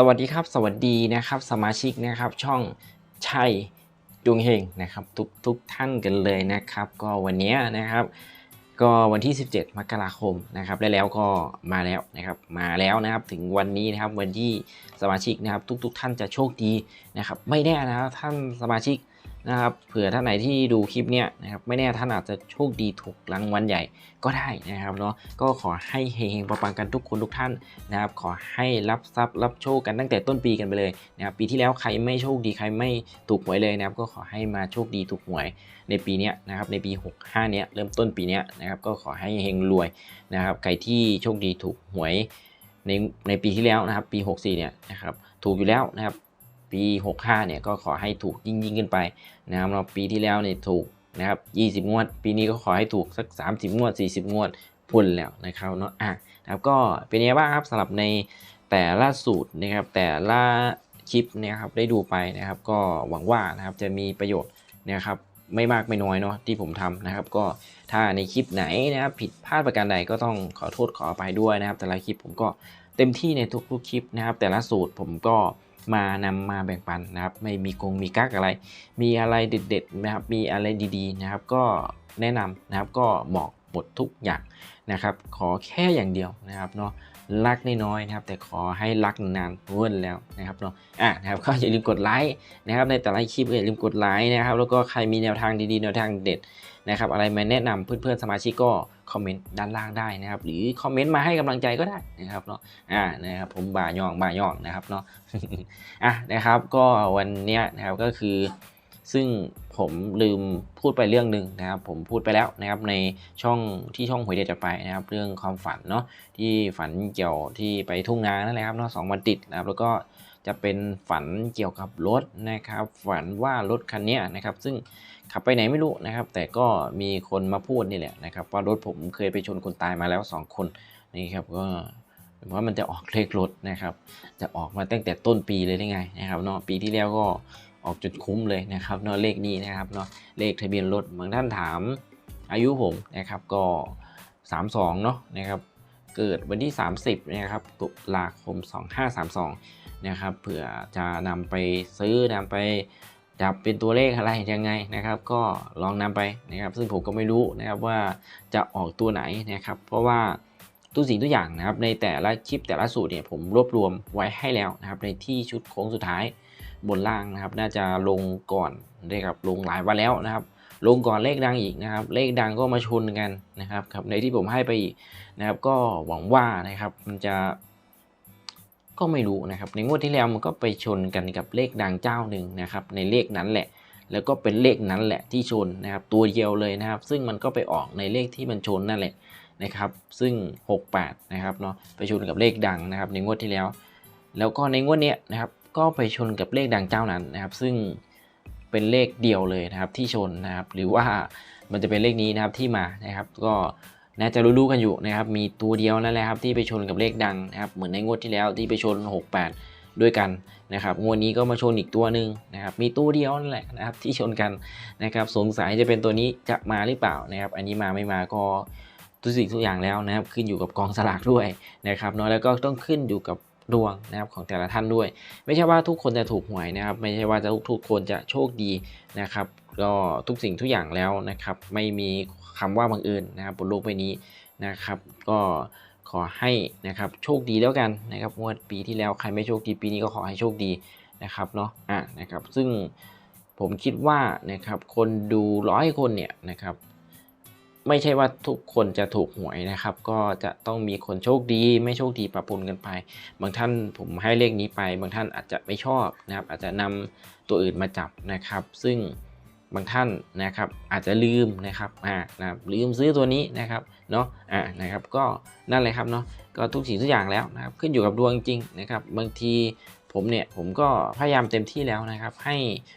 สวัสดีครับ สวัสดีนะครับ สมาชิกนะครับ ช่องชัยดวงเฮงนะครับ ทุกทุกท่านกันเลยนะครับ ก็วันนี้นะครับ ก็วันที่ 17 มกราคมนะครับและแล้วก็มาแล้วนะครับ มาแล้วนะครับถึงวันนี้นะครับวันที่สมาชิกนะครับ ทุก ๆ ท่านจะโชคดีนะครับ ไม่แน่นะครับท่านสมาชิก นะครับเผื่อท่านไหนที่ดูคลิปเนี้ยนะครับไม่แน่ท่านอาจจะโชคดีถูกรางวัลใหญ่ก็ได้นะครับเนาะก็ขอให้เฮงๆปังๆกันทุกคนทุกท่านนะครับขอให้รับทรัพย์รับโชคกันตั้งแต่ต้นปีกันไปเลยนะครับปีที่แล้วใครไม่โชคดีใครไม่ถูกหวยเลยนะครับก็ขอให้มาโชคดีถูกหวยในปีนี้นะครับในปี 65 เนี้ยเริ่มต้นปีนี้นะครับก็ขอให้เฮงรวยนะครับใครที่โชคดีถูกหวยในในปีที่แล้วนะครับปี 64 เนี่ยนะครับถูกอยู่แล้วนะครับ ปี 65เนี่ยก็ขอให้ถูกยิ่งยิ่งขึ้นไปนะครับเราปีที่แล้วเนี่ยถูกนะครับ20 งวด ปีนี้ก็ขอให้ถูกสัก 30 งวด 40 งวดพุ่นแล้วนะครับเนาะอะนะครับก็เป็นยังไงบ้างครับสำหรับในแต่ละสูตรนะครับแต่ละคลิปนะครับได้ดูไปนะครับ ก็หวังว่านะครับจะมีประโยชน์นะครับไม่มากไม่น้อยเนาะที่ผมทำนะครับ ก็ถ้าในคลิปไหนนะครับผิดพลาดประการใดก็ต้องขอโทษขออภัยด้วยนะครับ แต่ละคลิปผมก็เต็มที่ในทุกๆคลิปนะครับ แต่ละสูตรผมก็ มานำมาแบ่งปันนะครับ ไม่มีกงมีกักอะไร มีอะไรเด็ดๆนะครับ มีอะไรดีๆนะครับ ก็แนะนำนะครับ ก็บอกหมดทุกอย่างนะครับ ขอแค่อย่างเดียวนะครับเนาะ รักน้อยๆนะครับ แต่ขอให้รักนานๆเว้นแล้วนะครับเนาะอะนะครับก็อย่าลืมกดไลค์นะครับ ในแต่ละคลิปอย่าลืมกดไลค์นะครับ แล้วก็ใครมีแนวทางดีๆแนวทางเด็ดนะครับอะไรมาแนะนำเพื่อนๆสมาชิกก็คอมเมนต์ด้านล่างได้นะครับ หรือคอมเมนต์มาให้กำลังใจก็ได้นะครับเนาะอ่านะครับผมบ่ายองบ่ายองนะครับเนาะอะนะครับ ก็วันเนี้ยนะครับก็คือ ซึ่งผมลืมพูดไปเรื่องหนึ่งนะครับผมพูดไปแล้วนะครับในช่องที่ช่องหวยเด็ดจะไปนะครับ เรื่องความฝันเนาะที่ฝันเกี่ยวที่ไปทุ่งนานั่นแหละครับเนาะสองวันติดนะครับแล้วก็จะเป็นฝันเกี่ยวกับรถนะครับ ฝันว่ารถคันนี้นะครับ ซึ่งขับไปไหนไม่รู้นะครับ แต่ก็มีคนมาพูดนี่แหละนะครับ ว่ารถผมเคยไปชนคนตายมาแล้วสองคนนี่ครับก็ว่ามันจะออกเลขรถนะครับ จะออกมาตั้งแต่ต้นปีเลยได้ไงนะครับเนาะปีที่แล้วก็ ออกจุดคุ้มเลยนะครับเนาะเลขนี้นะครับเนาะเลขทะเบียนรถบางท่านถามอายุผมนะครับก็ 32 เนาะนะครับเกิดวันที่ 30 นะครับตุลาคม 2532 นะครับเผื่อจะนำไปซื้อนำไปจับเป็นตัวเลขอะไรยังไงนะครับ ก็ลองนำไปนะครับ ซึ่งผมก็ไม่รู้นะครับว่าจะออกตัวไหนนะครับ เพราะว่า ทุกสิ่งทุกอย่างนะครับในแต่ละคลิปแต่ละสูตรเนี่ยผมรวบรวมไว้ให้แล้วนะครับในที่ชุดโค้งสุดท้ายบนล่างนะครับ น่าจะลงก่อนนะครับลงหลายวันแล้วนะครับ ลงก่อนเลขดังอีกนะครับ เลขดังก็มาชนกันนะครับครับในที่ผมให้ไปอีกนะครับ ก็หวังว่านะครับมันจะ ก็ไม่รู้นะครับ ในงวดที่แล้วมันก็ไปชนกันกับเลขดังเจ้าหนึ่งนะครับ ในเลขนั้นแหละ แล้วก็เป็นเลขนั้นแหละที่ชนนะครับ ตัวเดียวเลยนะครับ ซึ่งมันก็ไปออกในเลขที่มันชนนั่นแหละ นะครับซึ่ง 68นะครับเนาะไปชนกับเลขดังนะครับในงวดที่แล้ว แล้วก็ในงวดเนี้ยนะครับก็ไปชนกับเลขดังเจ้านั้นนะครับ ซึ่งเป็นเลขเดียวเลยนะครับที่ชนนะครับ หรือว่ามันจะเป็นเลขนี้นะครับที่มานะครับ ก็น่าจะรู้ๆกันอยู่นะครับ มีตัวเดียวนั่นแหละครับที่ไปชนกับเลขดังนะครับ เหมือนในงวดที่แล้วที่ไปชน 68 ด้วยกันนะครับ งวดนี้ก็มาชนอีกตัวหนึ่งนะครับ มีตัวเดียวนั่นแหละนะครับที่ชนกันนะครับ สงสัยจะเป็นตัวนี้จะมาหรือเปล่านะครับ อันนี้มาไม่มาก็ ทุกสิ่งทุกอย่างแล้วนะครับขึ้นอยู่กับกองสลากด้วยนะครับเนาะแล้วก็ต้องขึ้นอยู่กับดวงนะครับของแต่ละท่านด้วย ไม่ใช่ว่าทุกคนจะถูกหวยนะครับ ไม่ใช่ว่าจะทุกคนจะโชคดีนะครับก็ทุกสิ่งทุกอย่างแล้วนะครับ ไม่มีคำว่าบังเอิญนะครับบนโลกใบนี้นะครับ ก็ขอให้นะครับโชคดีแล้วกันนะครับงวดปีที่แล้วใครไม่โชคดีปีนี้ก็ขอให้โชคดีนะครับเนาะอะนะครับซึ่งผมคิดว่านะครับคนดูร้อยคนเนี่ยนะครับ ไม่ใช่ว่าทุกคนจะถูกหวยนะครับ ก็จะต้องมีคนโชคดี ไม่โชคดีปะปนกันไป บางท่านผมให้เลขนี้ไป บางท่านอาจจะไม่ชอบนะครับ อาจจะนำตัวอื่นมาจับนะครับ ซึ่งบางท่านนะครับอาจจะลืมนะครับอ่านะครับลืมซื้อตัวนี้นะครับเนาะอ่านะครับก็นั่นเลยครับเนาะก็ทุกสิ่งทุกอย่างแล้วนะครับขึ้นอยู่กับดวงจริงนะครับ บางที ผมเนี่ยผมก็พยายามเต็มที่แล้วนะครับ ให้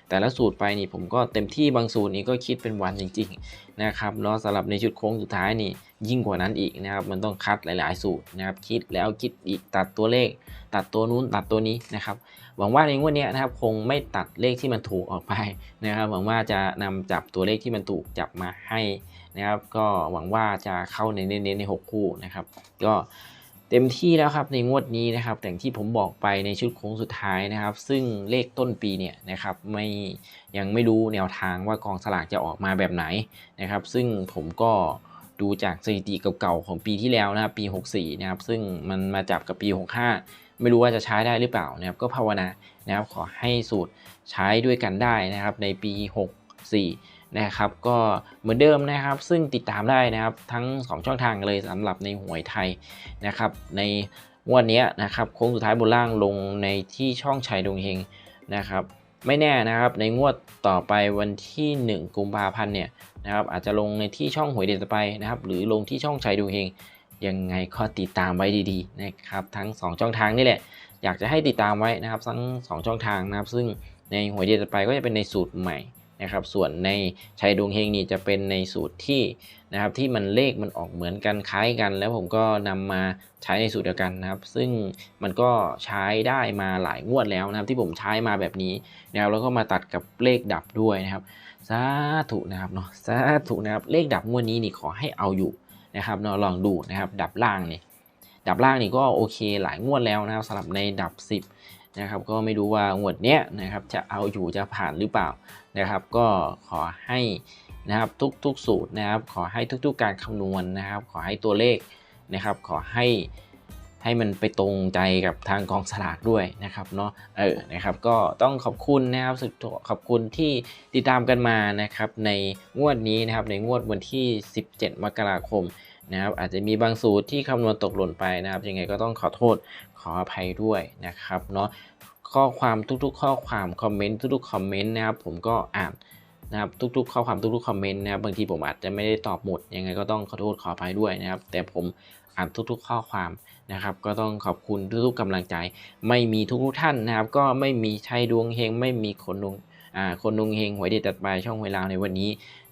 แต่ละสูตรไปนี่ผมก็เต็มที่บางสูตรนี้ก็คิดเป็นวันจริงๆนะครับเนาะสำหรับในชุดโค้งสุดท้ายนี่ยิ่งกว่านั้นอีกนะครับ มันต้องคัดหลายๆ สูตรนะครับ คิดแล้วคิดอีกตัดตัวเลข ตัดตัวนู้นตัดตัวนี้นะครับ หวังว่าในงวดนี้นะครับคงไม่ตัดเลขที่มันถูกออกไปนะครับ หวังว่าจะนำจับตัวเลขที่มันถูกจับมาให้นะครับ ก็หวังว่าจะเข้าในเน้นๆใน 6 คู่นะครับ ก็ เต็มที่แล้วครับในงวดนี้นะครับแต่างที่ผมบอกไปในชุดโค้งสุดท้ายนะครับ ซึ่งเลขต้นปีเนี่ยนะครับไม่ยังไม่รู้แนวทางว่ากองสลากจะออกมาแบบไหนนะครับ ซึ่งผมก็ดูจากสถิติเก่าๆของปีที่แล้วนะครับปี 64นะครับซึ่งมันมาจับกับปี 65 ไม่รู้ว่าจะใช้ได้หรือเปล่านะครับก็ภาวนานะครับขอให้สูตรใช้ด้วยกันได้นะครับในปี 64 นะครับก็เหมือนเดิมนะครับ ซึ่งติดตามได้นะครับทั้ง 2 ช่องทางเลยสำหรับในหวยไทยนะครับในงวันนี้นะครับโค้งสุดท้ายบนล่างลงในที่ช่องชัยดวงเฮงนะครับไม่แน่นะครับในงวดต่อไปวันที่ 1 กุมภาพันธ์เนี่ยนะครับอาจจะลงในที่ช่องหวยเด็ดไปนะครับ หรือลงที่ช่องชัยดวงเฮงยังไงก็ติดตามไว้ดีๆนะครับทั้ง 2 ช่องทางนี่แหละอยากจะให้ติดตามไว้นะครับทั้ง 2 ช่องทางนะครับ ซึ่งในหวยเด็ดไปก็จะเป็นในสูตรใหม่ นะครับ ส่วนในชัยดวงเฮงนี่จะเป็นในสูตรที่นะครับที่มันเลขมันออกเหมือนกันคล้ายกัน แล้วผมก็นำมาใช้ในสูตรเดียวกันนะครับ ซึ่งมันก็ใช้ได้มาหลายงวดแล้วนะครับ ที่ผมใช้มาแบบนี้นะครับแล้วก็มาตัดกับเลขดับด้วยนะครับสาธุนะครับเนาะสาธุนะครับเลขดับงวดนี้นี่ขอให้เอาอยู่นะครับเนาะลองดูนะครับดับล่างนี่ดับล่างนี่ก็โอเคหลายงวดแล้วนะครับสำหรับในดับ 10 นะครับก็ไม่รู้ว่างวดเนี้ยนะครับจะเอาอยู่จะผ่านหรือเปล่านะครับ ก็ขอให้นะครับทุกๆสูตรนะครับ ขอให้ทุกๆการคำนวณนะครับ ขอให้ตัวเลขนะครับ ขอให้ให้มันไปตรงใจกับทางกองสลากด้วยนะครับเนาะเออนะครับ ก็ต้องขอบคุณนะครับสุดขอบคุณที่ติดตามกันมานะครับ ในงวดนี้นะครับในงวดวันที่ 17 มกราคม นะครับอาจจะมีบางสูตรที่คำนวณตกหล่นไปนะครับยังไงก็ต้องขอโทษขออภัยด้วยนะครับเนาะข้อความทุกๆ ข้อความคอมเมนต์ทุกๆคอมเมนต์นะครับผมก็อ่านนะครับทุกๆ ข้อความทุกๆคอมเมนต์นะครับบางทีผมอาจจะไม่ได้ตอบหมดยังไงก็ต้องขอโทษขออภัยด้วยนะครับ แต่ผมอ่านทุกๆ ข้อความนะครับ ก็ต้องขอบคุณทุกๆกำลังใจ ไม่มีทุกๆท่านนะครับ ก็ไม่มีชัยดวงเฮงไม่มีคนดวงอ่าคนดวงเฮงหวยเด็ดตัดไปช่องเวลาในวันนี้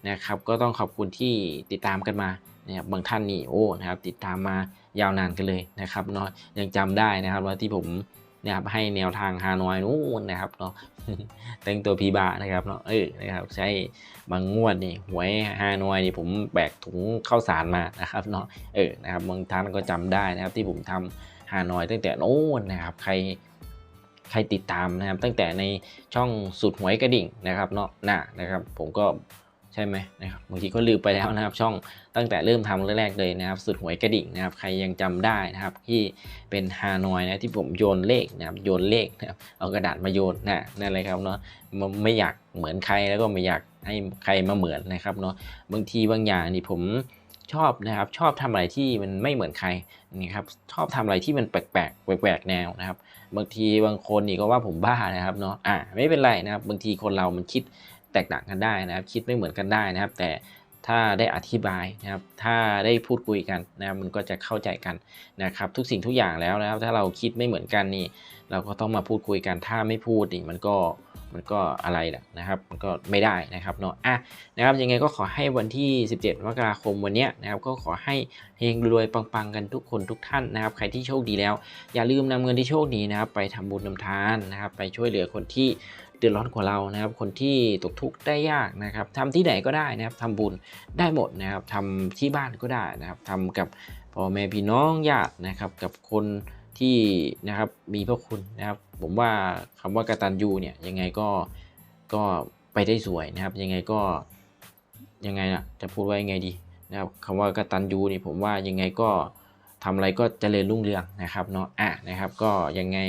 นะครับ ก็ต้องขอบคุณที่ติดตามกันมา นะครับบางท่านนี่โอ้นะครับติดตามมายาวนานกันเลยนะครับเนาะยังจำได้นะครับว่าที่ผมนะครับให้แนวทางฮานอยนู้นนะครับเนาะแต่งตัวพีบานะครับเนาะเออนะครับใช้บางงวดนี่หวยฮานอยนี่ผมแบกถุงข้าวสารมานะครับเนาะเออนะครับบางท่านก็จำได้นะครับที่ผมทำฮานอยตั้งแต่โน้นนะครับใครใครติดตามนะครับตั้งแต่ในช่องสุดหวยกระดิ่งนะครับเนาะน่ะนะครับผมก็ ใช่ไหมนะครับบางทีก็ลืมไปแล้วนะครับ ช่องตั้งแต่เริ่มทำแรกๆเลยนะครับสุดหวยกระดิ่งนะครับ ใครยังจำได้นะครับ ที่เป็นฮานอยนะที่ผมโยนเลขนะครับโยนเลขนะครับเอากระดาษมาโยนนะนั่นเลยครับเนาะไม่อยากเหมือนใครแล้วก็ไม่อยากให้ใครมาเหมือนนะครับเนาะบางทีบางอย่างนี่ผมชอบนะครับ ชอบทำอะไรที่มันไม่เหมือนใครนี่ครับชอบทำอะไรที่มันแปลกๆแปลกๆแนวนะครับ บางทีบางคนนี่ก็ว่าผมบ้านะครับเนาะอะไม่เป็นไรนะครับ บางทีคนเรามันคิด แตกต่างกันได้นะครับ คิดไม่เหมือนกันได้นะครับ แต่ถ้าได้อธิบายนะครับ ถ้าได้พูดคุยกันนะครับมันก็จะเข้าใจกันนะครับ ทุกสิ่งทุกอย่างแล้วนะครับ ถ้าเราคิดไม่เหมือนกันนี่ เราก็ต้องมาพูดคุยกันถ้าไม่พูดนี่มันก็ มันก็อะไรแหละนะครับ มันก็ไม่ได้นะครับเนาะอะนะครับยังไงก็ขอให้วันที่ 17มกราคมวันนี้นะครับก็ขอให้เฮงรวยปังๆกันทุกคนทุกท่านนะครับ ใครที่โชคดีแล้ว อย่าลืมนำเงินที่โชคดีนะครับ ไปทำบุญนำทานนะครับ ไปช่วยเหลือคนที่เดือดร้อนกว่าเรานะครับ คนที่ตกทุกข์ได้ยากนะครับทำที่ไหนก็ได้นะครับทำบุญได้หมดนะครับทำที่บ้านก็ได้นะครับทำกับพ่อแม่พี่น้องญาตินะครับกับคน ที่นะครับมีพระคุณนะครับ ผมว่าคำว่ากตัญญูเนี่ยยังไงก็ก็ไปได้สวยนะครับ ยังไงก็ยังไงนะจะพูดว่ายังไงดีนะครับคำว่ากตัญญูนี่ผมว่ายังไงก็ทำอะไรก็เจริญรุ่งเรืองนะครับเนาะอะนะครับ ก็ยังไง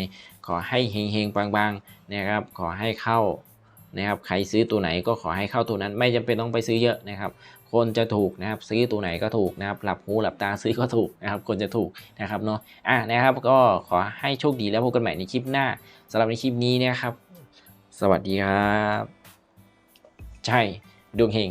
ขอให้เฮงๆปังๆนะครับ ขอให้เข้านะครับใครซื้อตัวไหนก็ขอให้เข้าตัวนั้นไม่จำเป็นต้องไปซื้อเยอะนะครับ คนจะถูกนะครับซื้อตัวไหนก็ถูกนะครับหลับหูหลับตาซื้อก็ถูกนะครับคนจะถูกนะครับเนาะอะนะครับก็ขอให้โชคดีแล้วพบกันใหม่ในคลิปหน้าสำหรับในคลิปนี้นะครับ สวัสดีครับ ใช่ดวงเฮง